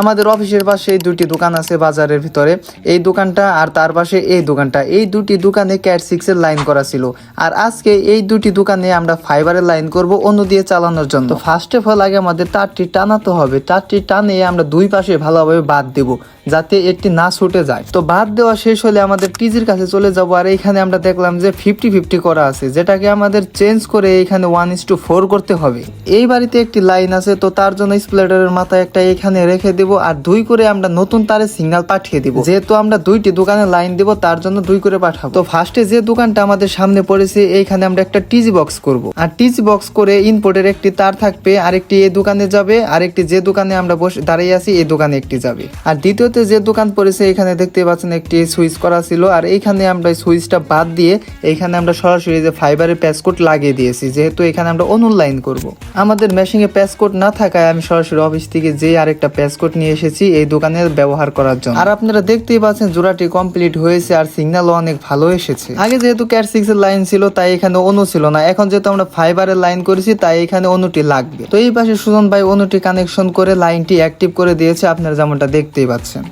আমাদের অফিসের পাশে দুটি দোকান আছে বাজারের ভিতরে। এই দোকানটা আর তার পাশে এই দোকানটা। এই দুটি দোকানে ক্যাট সিক্স এর লাইন করা ছিল। আর আজকে এই দুটি দোকানে আমরা ফাইবারের লাইন করব অন্য দিয়ে চালানোর জন্য। ফার্স্ট অফ অল আগে আমাদের তারটি টানাতে হবে। তারটি টানে আমরা দুই পাশে ভালোভাবে বাদ দেব, যাতে এটি না ছুটে যায়। তো বাদ দেওয়া শেষ হলে আমাদের টিজির কাছে চলে যাব। আর এইখানে আমরা দেখলাম যে ফিফটি ফিফটি করা আছে, যেটাকে আমাদের চেঞ্জ করে এখানে ওয়ান ইস টু ফোর করতে হবে। এই বাড়িতে একটি লাইন আছে, তো তার জন্য স্প্লেটারের মাথায় একটা এখানে রেখে দেব আর দুই করে আমরা নতুন তারে সিগন্যাল পাঠিয়ে দিব। যেহেতু আমরা দুইটি দোকানে লাইন দেব, তার জন্য দুই করে পাঠাবো। তো ফার্স্টে যে দোকানটা আমাদের সামনে পড়েছে, এইখানে আমরা একটা টিজি বক্স করব। আর টিজি বক্স করে ইনপোর্টের একটি তার থাকবে, আরেকটি এই দোকানে যাবে, আরেকটি যে দোকানে আমরা বসে দাঁড়িয়ে আছি, এই দোকানে একটি যাবে। আর দ্বিতীয়তে যে দোকান পড়েছে, এখানে দেখতে পাচ্ছেন একটি সুইচ করা ছিল, আর এইখানে আমরা সুইচটা বাদ দিয়ে এইখানে আমরা সরাসরি যে ফাইবারের প্যাসকোট লাগিয়ে দিয়েছি, যেহেতু এখানে আমরা অনুলাইন করব। আমাদের মেশিনে প্যাসকোট না থাকায় আমি সরাসরি অফিস থেকে যে আরেকটা প্যাসকোট নিয়ে এসেছি এই দোকানে ব্যবহার করার জন্য। আর আপনারা দেখতেই পাচ্ছেন জোড়াটি কমপ্লিট হয়েছে আর সিগন্যালও অনেক ভালো এসেছে। আগে যেহেতু ক্যাট সিক্স এর লাইন ছিল, তাই এখানে অনু ছিল না। এখন যেহেতু আমরা ফাইবারের লাইন করেছি, তাই এখানে অনুটি লাগবে। তো এই পাশে সুজন ভাই অনুটি কানেকশন করে লাইনটি অ্যাক্টিভ করে দিয়েছে, আপনারা যেমনটা দেখতেই পাচ্ছেন।